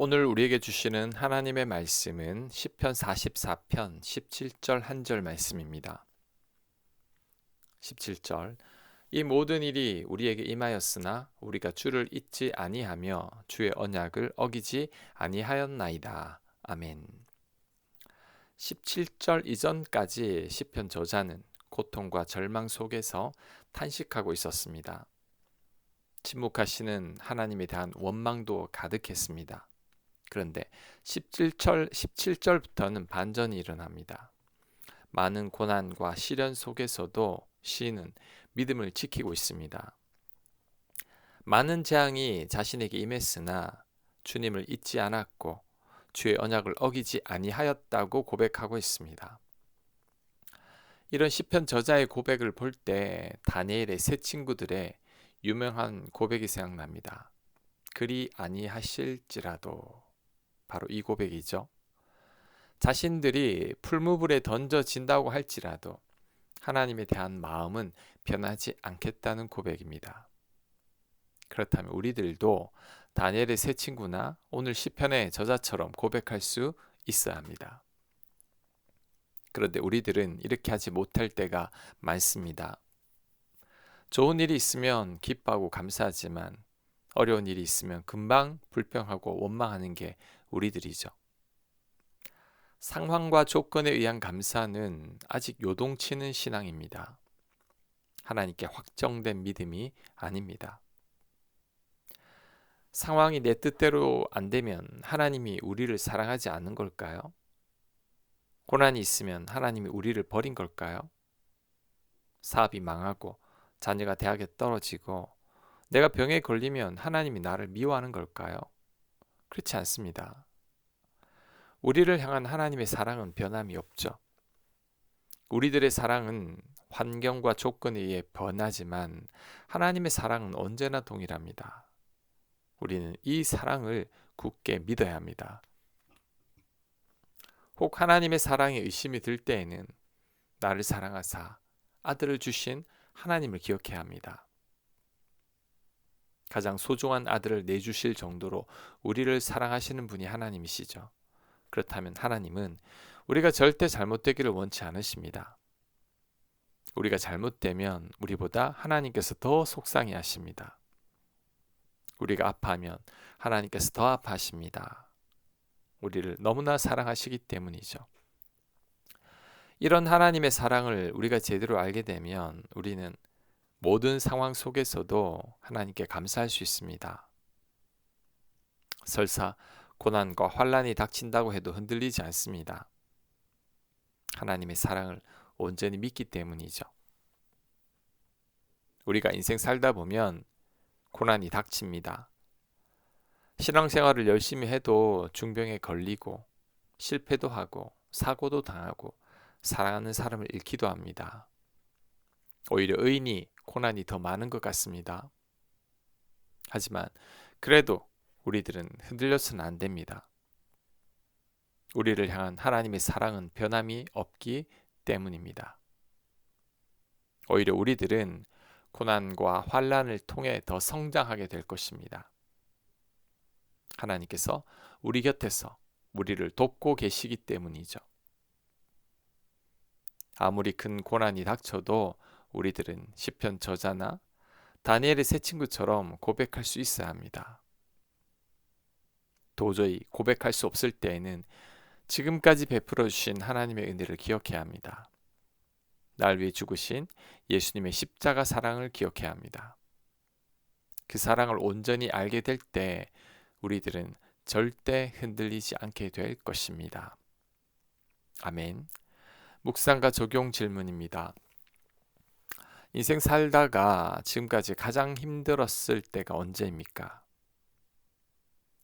오늘 우리에게 주시는 하나님의 말씀은 시편 44편 17절 한 절 말씀입니다. 17절 이 모든 일이 우리에게 임하였으나 우리가 주를 잊지 아니하며 주의 언약을 어기지 아니하였나이다. 아멘. 17절 이전까지 시편 저자는 고통과 절망 속에서 탄식하고 있었습니다. 침묵하시는 하나님에 대한 원망도 가득했습니다. 그런데 17절, 17절부터는 반전이 일어납니다. 많은 고난과 시련 속에서도 시인은 믿음을 지키고 있습니다. 많은 재앙이 자신에게 임했으나 주님을 잊지 않았고 주의 언약을 어기지 아니하였다고 고백하고 있습니다. 이런 시편 저자의 고백을 볼 때 다니엘의 세 친구들의 유명한 고백이 생각납니다. 그리 아니하실지라도 바로 이 고백이죠. 자신들이 풀무불에 던져진다고 할지라도 하나님에 대한 마음은 변하지 않겠다는 고백입니다. 그렇다면 우리들도 다니엘의 세 친구나 오늘 시편의 저자처럼 고백할 수 있어야 합니다. 그런데 우리들은 이렇게 하지 못할 때가 많습니다. 좋은 일이 있으면 기뻐하고 감사하지만 어려운 일이 있으면 금방 불평하고 원망하는 게 우리들이죠. 상황과 조건에 의한 감사는 아직 요동치는 신앙입니다. 하나님께 확정된 믿음이 아닙니다. 상황이 내 뜻대로 안 되면 하나님이 우리를 사랑하지 않는 걸까요? 고난이 있으면 하나님이 우리를 버린 걸까요? 사업이 망하고 자녀가 대학에 떨어지고 내가 병에 걸리면 하나님이 나를 미워하는 걸까요? 그렇지 않습니다. 우리를 향한 하나님의 사랑은 변함이 없죠. 우리들의 사랑은 환경과 조건에 의해 변하지만 하나님의 사랑은 언제나 동일합니다. 우리는 이 사랑을 굳게 믿어야 합니다. 혹 하나님의 사랑에 의심이 들 때에는 나를 사랑하사 아들을 주신 하나님을 기억해야 합니다. 가장 소중한 아들을 내주실 정도로 우리를 사랑하시는 분이 하나님이시죠. 그렇다면 하나님은 우리가 절대 잘못되기를 원치 않으십니다. 우리가 잘못되면 우리보다 하나님께서 더 속상해 하십니다. 우리가 아파하면 하나님께서 더 아파하십니다. 우리를 너무나 사랑하시기 때문이죠. 이런 하나님의 사랑을 우리가 제대로 알게 되면 우리는 모든 상황 속에서도 하나님께 감사할 수 있습니다. 설사 고난과 환란이 닥친다고 해도 흔들리지 않습니다. 하나님의 사랑을 온전히 믿기 때문이죠. 우리가 인생 살다 보면 고난이 닥칩니다. 신앙생활을 열심히 해도 중병에 걸리고 실패도 하고 사고도 당하고 사랑하는 사람을 잃기도 합니다. 오히려 의인이 고난이 더 많은 것 같습니다. 하지만 그래도 우리들은 흔들려서는 안 됩니다. 우리를 향한 하나님의 사랑은 변함이 없기 때문입니다. 오히려 우리들은 고난과 환란을 통해 더 성장하게 될 것입니다. 하나님께서 우리 곁에서 우리를 돕고 계시기 때문이죠. 아무리 큰 고난이 닥쳐도 우리들은 시편 저자나 다니엘의 새 친구처럼 고백할 수 있어야 합니다. 도저히 고백할 수 없을 때에는 지금까지 베풀어 주신 하나님의 은혜를 기억해야 합니다. 날 위해 죽으신 예수님의 십자가 사랑을 기억해야 합니다. 그 사랑을 온전히 알게 될 때 우리들은 절대 흔들리지 않게 될 것입니다. 아멘. 묵상과 적용 질문입니다. 인생 살다가 지금까지 가장 힘들었을 때가 언제입니까?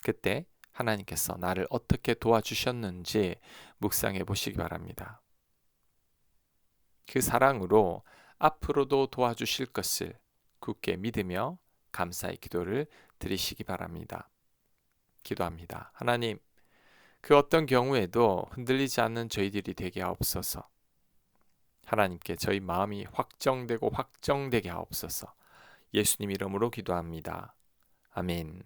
그때 하나님께서 나를 어떻게 도와주셨는지 묵상해 보시기 바랍니다. 그 사랑으로 앞으로도 도와주실 것을 굳게 믿으며 감사의 기도를 드리시기 바랍니다. 기도합니다. 하나님, 그 어떤 경우에도 흔들리지 않는 저희들이 되게 하옵소서. 하나님께 저희 마음이 확정되고 확정되게 하옵소서. 예수님 이름으로 기도합니다. 아멘.